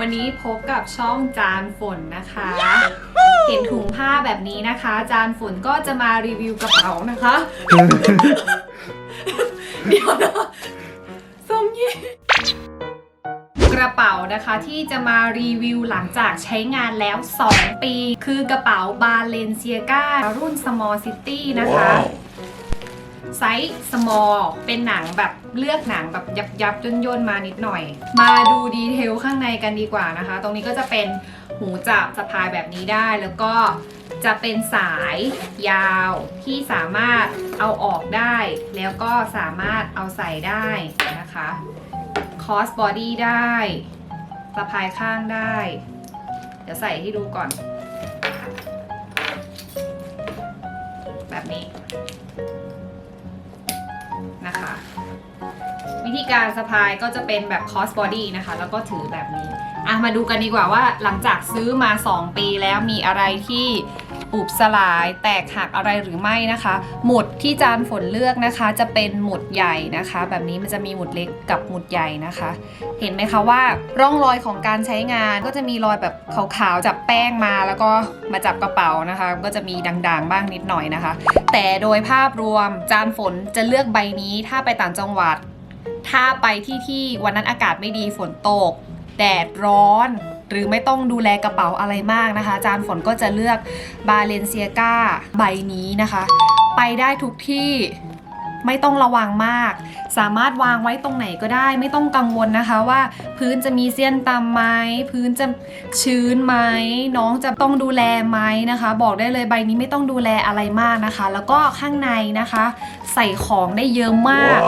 วันนี้พบกับช่องจานฝนนะคะ เห็นถุงผ้าแบบนี้นะคะ จานฝนก็จะมารีวิวกระเป๋านะคะ เดี๋ยวนะส้มยี่กระเป๋านะคะที่จะมารีวิวหลังจากใช้งานแล้ว 2 ปี คือกระเป๋าบาเลนเซียการุ่น Small City นะคะ ไซส์ small เป็นหนังแบบเลือกหนังแบบยับยับย่นย่นมานิดหน่อย มาดูดีเทลข้างในกันดีกว่านะคะ ตรงนี้ก็จะเป็นหูจับสะพายแบบนี้ได้แล้วก็จะเป็นสายยาวที่สามารถเอาออกได้ แล้วก็สามารถเอาใส่ได้นะคะคอสบอดี้ได้สะพายข้างได้ เดี๋ยวใส่ให้ดูก่อน แบบนี้ ธีการสะพายก็จะเป็นแบบ cross body นะคะ แล้วก็ถือแบบนี้อะมาดูกันดีกว่าว่าหลังจากซื้อมา 2 ปีแล้วมีอะไรที่อุบสลายแตกหักอะไรหรือไม่นะคะ หมุดที่จานฝนเลือกนะคะ จะเป็นหมุดใหญ่นะคะ แบบนี้มันจะมีหมุดเล็กกับหมุดใหญ่นะคะ เห็นไหมคะว่าร่องรอยของการใช้งานก็จะมีรอยแบบขาวๆจับแป้งมา แล้วก็มาจับกระเป๋านะคะ ก็จะมีด่างๆบ้างนิดหน่อยนะคะ แต่โดยภาพรวมจานฝนจะเลือกใบนี้ถ้าไปต่างจังหวัด ถ้าไปที่ที่วันนั้นอากาศไม่ดีฝนตก แดดร้อน หรือไม่ต้องดูแลกระเป๋าอะไรมากนะคะ จานฝนก็จะเลือกบาเลนเซียกาใบนี้นะคะ ไปได้ทุกที่ไม่ต้องระวังมาก สามารถวางไว้ตรงไหนก็ได้ ไม่ต้องกังวลนะคะว่าพื้นจะมีเสี้ยนตำไหมพื้นจะชื้นไหมน้องจะต้องดูแลไหมนะคะ บอกได้เลยใบนี้ไม่ต้องดูแลอะไรมากนะคะ แล้วก็ข้างในนะคะ ใส่ของได้เยอะมาก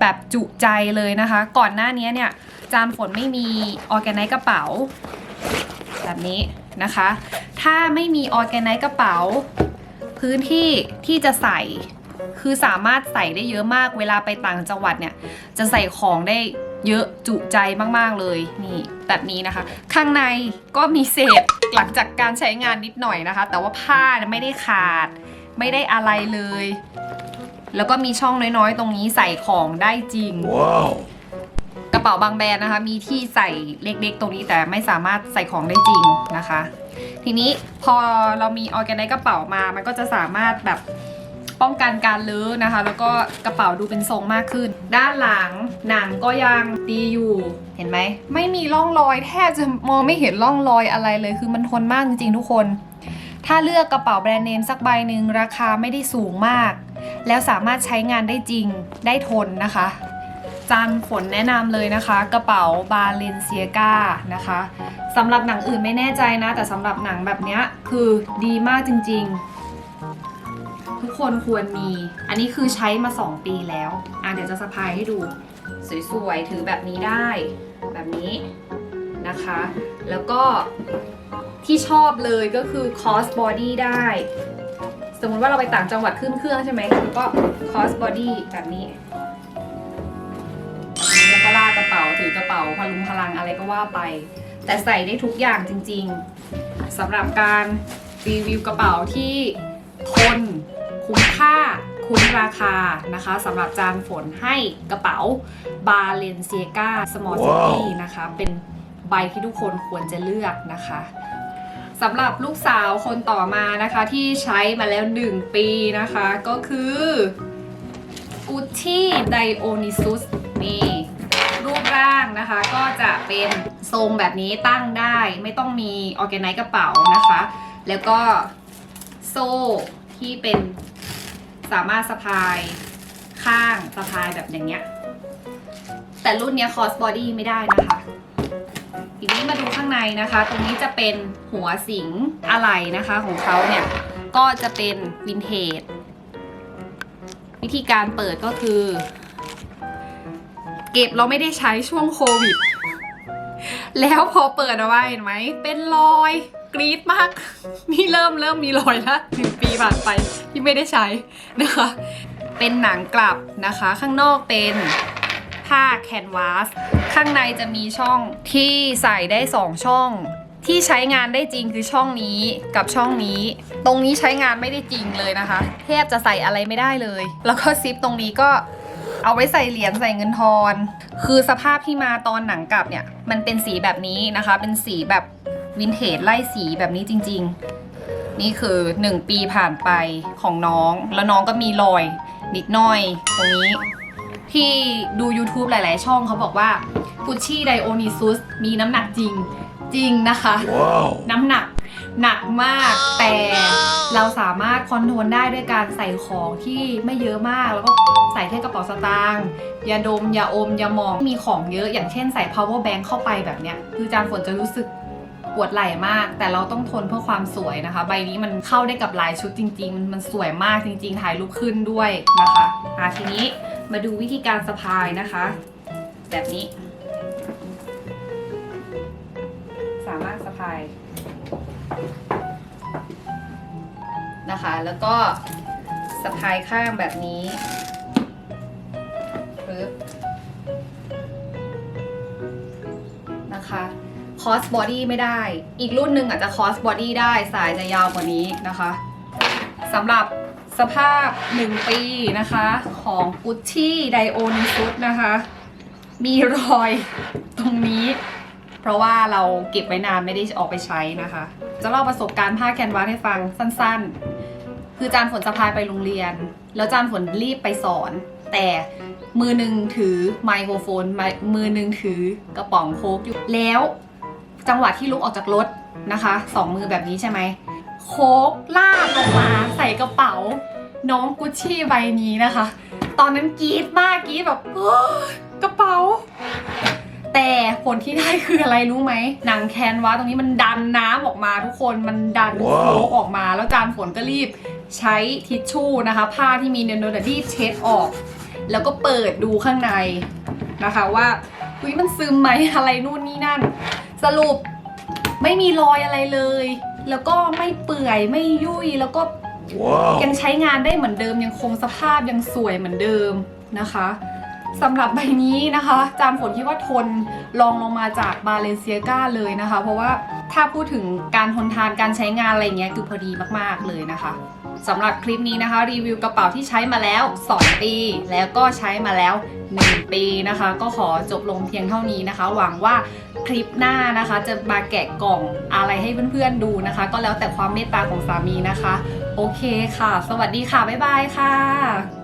แบบจุใจเลยนะคะ ก่อนหน้านี้เนี่ยจานฝนไม่มีออแกไนซ์กระเป๋า แบบนี้นะคะ ถ้าไม่มีออแกไนซ์กระเป๋า พื้นที่ที่จะใส่คือสามารถใส่ได้เยอะมากเวลาไปต่างจังหวัดเนี่ย จะใส่ของได้เยอะจุใจมาก ๆ เลยนี่แบบนี้นะคะ ข้างในก็มีเศษหลังจากการใช้งานนิดหน่อยนะคะ แต่ว่าผ้าไม่ได้ขาดไม่ได้อะไรเลย แล้วก็มีช่องน้อยๆ ตรงนี้ใส่ของได้จริง Wow. กระเป๋าบางแบรนด์นะคะ มีที่ใส่เล็กๆ ตรงนี้แต่ไม่สามารถใส่ของได้จริงนะคะ ทีนี้พอเรามีออแกไนซ์กระเป๋ามา มันก็จะสามารถแบบป้องกันการเลอะนะคะ แล้วก็กระเป๋าดูเป็นทรงมากขึ้น ด้านหลังหนังก็ยังดีอยู่เห็นไหม ไม่มีร่องรอยแทบจะมองไม่เห็นร่องรอยอะไรเลย คือมันทนมากจริงๆทุกคน ถ้าเลือกกระเป๋าแบรนด์เนมสักใบหนึ่งราคาไม่ได้สูงมาก แล้วสามารถใช้งานได้จริงได้ทนนะคะ จานฝนแนะนำเลยนะคะ กระเป๋าบาเลนเซียกานะคะสำหรับหนังอื่นไม่แน่ใจนะ แต่สำหรับหนังแบบนี้คือดีมากจริง ๆ ทุกคนควรมี อันนี้คือใช้มา 2 ปีแล้วอะเดี๋ยวจะสะพายให้ดู สวยๆ ถือแบบนี้ได้แบบนี้นะคะ แล้วก็ที่ชอบเลยก็คือ cross body ได้ มมติว่าเราไปต่างจังหวัดขึ้นเครื่องใช่ไหมแล้วก็ cross body แบบนี้แล้วก็ลากกระเป๋าถือกระเป๋าพลุงพลังอะไรก็ว่าไป แต่ใส่ได้ทุกอย่างจริง ๆสำหรับการรีวิวกระเป๋าที่ทนคุ้มค่าคุ้มราคานะคะสำหรับจานฝนให้กระเป๋าบาเลนเซียกาสมอลซิตี้นะคะ เป็นใบที่ทุกคนควรจะเลือกนะคะ สำหรับลูกสาวคนต่อมานะคะที่ใช้มาแล้ว 1 ปีนะคะ ก็คือกุชชี่ไดโอนิซุสนี่รูปร่างนะคะ ก็จะเป็นทรงแบบนี้ตั้งได้ไม่ต้องมีออแกไนซ์กระเป๋านะคะ แล้วก็โซ่ที่เป็นสามารถสะพายข้างสะพายแบบอย่างเงี้ย แต่รุ่นเนี้ยคอสบอดี้ไม่ได้นะคะ ทีนี้มาดูข้างในนะคะ ตรงนี้จะเป็นหัวสิงอะไหล่นะคะของเขาเนี่ย ก็จะเป็นวินเทจ วิธีการเปิดก็คือ เก็บเราไม่ได้ใช้ช่วงโควิด แล้วพอเปิดเอาไว้เห็นไหม เป็นรอยกรี๊ดมาก นี่เริ่มเริ่มมีรอยแล้วหนึ่งปีผ่านไปที่ไม่ได้ใช้นะคะ เป็นหนังกลับนะคะ ข้างนอกเป็น ผ้าแคนวาสข้างในจะมีช่องที่ใส่ได้ 2 ช่อง ที่ใช้งานได้จริงคือช่องนี้กับช่องนี้ ตรงนี้ใช้งานไม่ได้จริงเลยนะคะแทบจะใส่อะไรไม่ได้เลย แล้วก็ซิปตรงนี้ก็เอาไว้ใส่เหรียญใส่เงินทอน คือสภาพที่มาตอนหนังกลับเนี่ย มันเป็นสีแบบนี้นะคะ เป็นสีแบบวินเทจไล่สีแบบนี้จริง ๆ นี่คือ 1 ปีผ่านไปของน้อง แล้วน้องก็มีรอยนิดหน่อยตรงนี้ ที่ดู YouTube หลาย ๆ ช่องเขาบอกว่ากุชชี่ไดโอนิซุสมีน้ำหนักจริงจริงนะคะ Wow. น้ำหนักหนักมากแต่เราสามารถคอนโทรลได้ด้วยการใส่ของที่ไม่เยอะมาก แล้วก็ใส่แค่กระเป๋าสตางค์ยาดมยาอมยาหมองมีของเยอะอย่างเช่นใส่ power bank เข้าไปแบบเนี้ย คือจานฝนจะรู้สึกปวดไหล่มาก แต่เราต้องทนเพื่อความสวยนะคะ ใบนี้มันเข้าได้กับลายชุดจริงๆมันมันสวยมากจริง ๆ ถ่ายรูปขึ้นด้วยนะคะอะทีนี้ มาดูวิธีการสะพายนะคะ แบบนี้ สามารถสะพายนะคะ แล้วก็สะพายข้างแบบนี้ปึ๊บนะคะคอสบอดี้ไม่ได้ อีกรุ่นหนึ่งอาจจะคอสบอดี้ได้สายจะยาวกว่านี้นะคะสำหรับ สภาพ 1 ปีนะคะ ของ Gucci d i o n i s u s นะคะ มีรอยตรงนี้ เพราะว่าเราเก็บไว้นานไม่ได้ออกไปใช้นะคะ จะเล่าประสบการณ์ผ้าแคนวาสให้ฟังสั้นๆ คือจานฝนสะพายไปโรงเรียน แล้วจานฝนรีบไปสอน แต่มือหนึ่งถือไมโครโฟน มือหนึ่งถือกระป๋องโค้กอยู่แล้ว จังหวะที่ลุกออกจากรถนะคะสองมือแบบนี้ใช่ไหม โคกลากลงมาใส่กระเป๋า น้องกุชชี่ใบนี้นะคะ ตอนนั้นกรี๊ดมากกรี๊ดแบบกระเป๋า แต่ผลที่ได้คืออะไรรู้ไหมหนังแคนวาสตรงนี้มันดันน้ำออกมาทุกคนมันดันว้าวโคกออกมา แล้วจานฝนก็รีบใช้ทิชชู่นะคะ ผ้าที่มีเนโนดรีบเช็ดออก แล้วก็เปิดดูข้างในนะคะว่าเฮ้ยมันซึมไหมอะไรนู่นนี่นั่น สรุปไม่มีรอยอะไรเลย แล้วก็ไม่เปื่อยไม่ยุ่ยแล้วก็ Wow. ยังใช้งานได้เหมือนเดิมยังคงสภาพยังสวยเหมือนเดิมนะคะสำหรับใบนี้นะคะ จามฝนคิดว่าทนลองลงมาจากบาเลเซียกาเลยนะคะ เพราะว่าถ้าพูดถึงการทนทานการใช้งานอะไรเงี้ยคือพอดีมากๆเลยนะคะสำหรับคลิปนี้นะคะ รีวิวกระเป๋าที่ใช้มาแล้ว 2 ปี แล้วก็ใช้มาแล้ว 1 ปีนะคะ ก็ขอจบลงเพียงเท่านี้นะคะ หวังว่า คลิปหน้านะคะ จะมาแกะกล่องอะไรให้เพื่อนๆดูนะคะ ก็แล้วแต่ความเมตตาของสามีนะคะ โอเคค่ะ สวัสดีค่ะ บ๊ายบายค่ะ